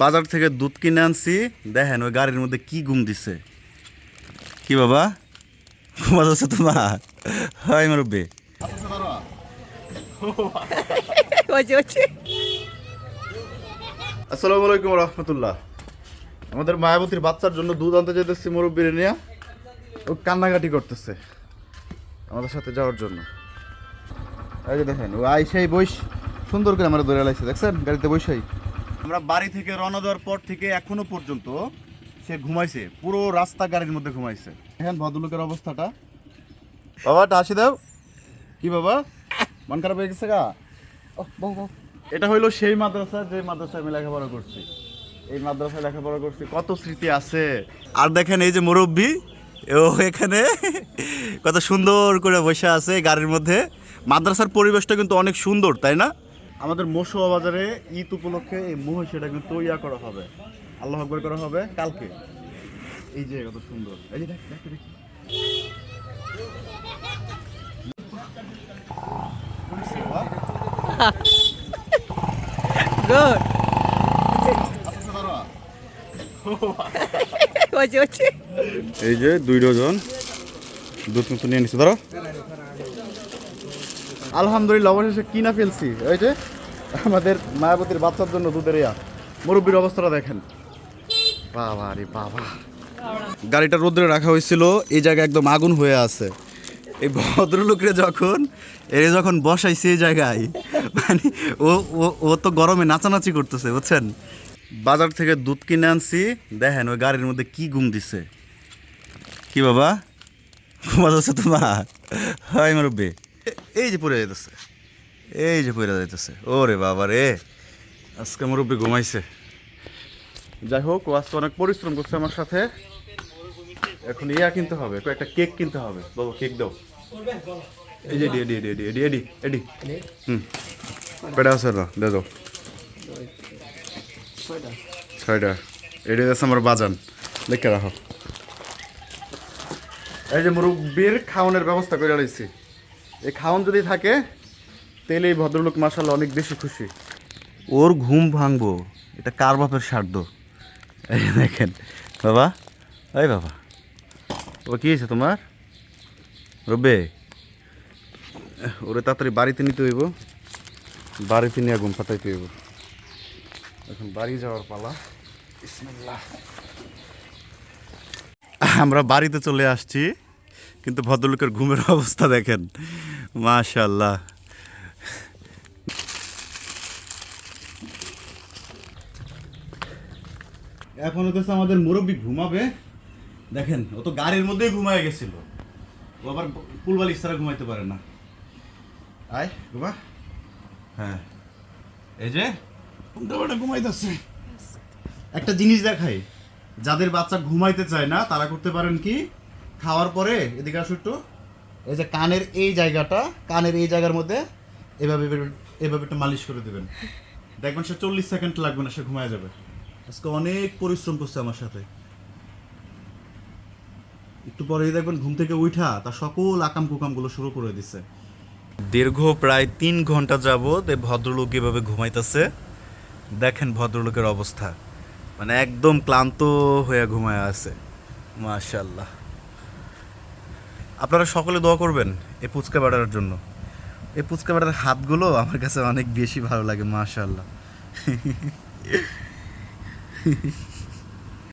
বাজার থেকে দুধ কিনে আনছি। দেখেন ওই গাড়ির মধ্যে কি গুম দিছে। কি বাবা? ঘুমা যাচ্ছে তোমার হয় মুরব্বী। আসসালামু আলাইকুম রহমতুল্লাহ। আমাদের মায়াবতীর বাচ্চার জন্য দুধ আনতে যেতেছি মুরব্বীর নিয়ে। ও কান্নাকাটি করতেছে আমাদের সাথে যাওয়ার জন্য। এই যে দেখেন ও আইসাই বইস সুন্দর করে আমরা ধরে লাইছে দেখছেন? গাড়িতে বৈশাই আমরা বাড়ি থেকে রওনা দেওয়ার পর থেকে এখনও পর্যন্ত সে ঘুমাইছে পুরো রাস্তা গাড়ির মধ্যে ঘুমাইছে। দেখেন ভদ্রলোকের অবস্থাটা। বাবা হাসি দাও। কি বাবা? মন খারাপ হয়ে গেছে গা। এটা হইল সেই মাদ্রাসা যে মাদ্রাসায় আমি লেখাপড়া করছি। এই মাদ্রাসায় লেখাপড়া করছি কত স্মৃতি আছে। আর দেখেন এই যে মুরব্বী ও এখানে কত সুন্দর করে বসে আছে গাড়ির মধ্যে। মাদ্রাসার পরিবেশটা কিন্তু অনেক সুন্দর তাই না? আমাদের মশুয়া বাজারে ঈদ উপলক্ষে এই মহিষাটা কিন্তু ইয়া করা হবে। আল্লাহ আকবর করা হবে কালকে। এই যে কত সুন্দর। এই যে দেখ দেখ এই যে দুই ডজন দুধ কিন্তু নিয়ে নিচ্ছে ধরো। আলহামদুলিল্লাহ, অবশেষে কিনা ফেলছি। ওই যে, আমাদের মায়াবতীর বাচ্চার জন্য দুধের ইয়া। মুরব্বীর অবস্থাটা দেখেন। বাবা রে বাবা। গাড়িটা রোদ্রে রাখা হয়েছিল, এই জায়গায় একদম আগুন হয়ে আছে। এই ভদ্রলোকরে যখন, এর যখন বসাইছে এই জায়গায় মানে ও ও তো গরমে নাচানাচি করতেছে, বুঝছেন? বাজার থেকে দুধ কিনে আনছি, দেখেন ওই গাড়ির মধ্যে কি ঘুম দিছে। কি বাবা? ঘুমা যাচ্ছে তোমার? হয় মুরব্বী। এই যে পড়ে যাইতেছে। এই যে পড়ে যাইতেছে। ওরে বাবা রে। আজকে মুরব্বী ঘুমাইছে। যাই হোক, ও আজকে অনেক পরিশ্রম করছে আমার সাথে। এখন ইয়া কিনতে হবে একটা কেক কিনতে হবে। বাবা, কেক দাও। এই যে এডি এডি এডি এডি এডি এডি হুম। কয়টা আছে না দে দাও। ছয়টা। এডি আছে আমার বাজান। দেখে রাখো। এই যে মুরব্বীর খাওয়ানোর ব্যবস্থা করে রয়েছি এই খাওয়ান যদি থাকে, তাহলে এই ভদ্রলোক মাসাল্লাহ অনেক বেশি খুশি। ওর ঘুম ভাঙবো। এটা কার বাপের সাধ্য? দেখেন, বাবা, এই বাবা। ও কী হয়েছে তোমার? রব্বে, ওরে তাড়াতাড়ি বাড়িতে নিতে হইব। বাড়িতে নিয়ে ঘুম পাতাইতে হইব। এখন বাড়ি যাওয়ার পালা। আমরা বাড়িতে চলে আসছি, কিন্তু ভদ্রলোকের ঘুমের অবস্থা দেখেন। মাশাল্লাহ এখন হতেছে আমাদের মুরব্বী ঘুমাবে। দেখেন, ও তো গাড়ির মধ্যেই ঘুমায় গেছিল। ও আবার পুলবালিশ ছাড়া ঘুমাইতে পারে না। আয়, ঘুমা। হ্যাঁ। এই যে ঘুমটা ঘুমাইতেছে। একটা জিনিস দেখাই। যাদের বাচ্চা ঘুমাইতে চায় না, তারা করতে পারেন কি? খাওয়ার পরে, এদিকে আসো একটু। এই যে কানের এই জায়গাটা, কানের এই জায়গার মধ্যে এভাবে এভাবে- একটু মালিশ করে দেবেন। দেখবেন সে চল্লিশ সেকেন্ড লাগবে না, সে ঘুমায় যাবে। আজকে অনেক পরিশ্রম করছে আমার সাথে। একটু পরেই দেখবেন ঘুম থেকে উঠা তার সকল আকাম কুকামগুলো শুরু করে দিছে। দীর্ঘ প্রায় তিন ঘণ্টা যাবৎ এই ভদ্রলোক এভাবে ঘুমাইতেছে। দেখেন ভদ্রলোকের অবস্থা। মানে একদম ক্লান্ত হয়ে ঘুমায় আছে। মাশাল্লাহ আপনারা সকলে দোয়া করবেন এই পুচকা বেড়ার জন্য। এই পুচকা বেড়ার হাতগুলো আমার কাছে অনেক বেশি ভালো লাগে মাশাল্লাহ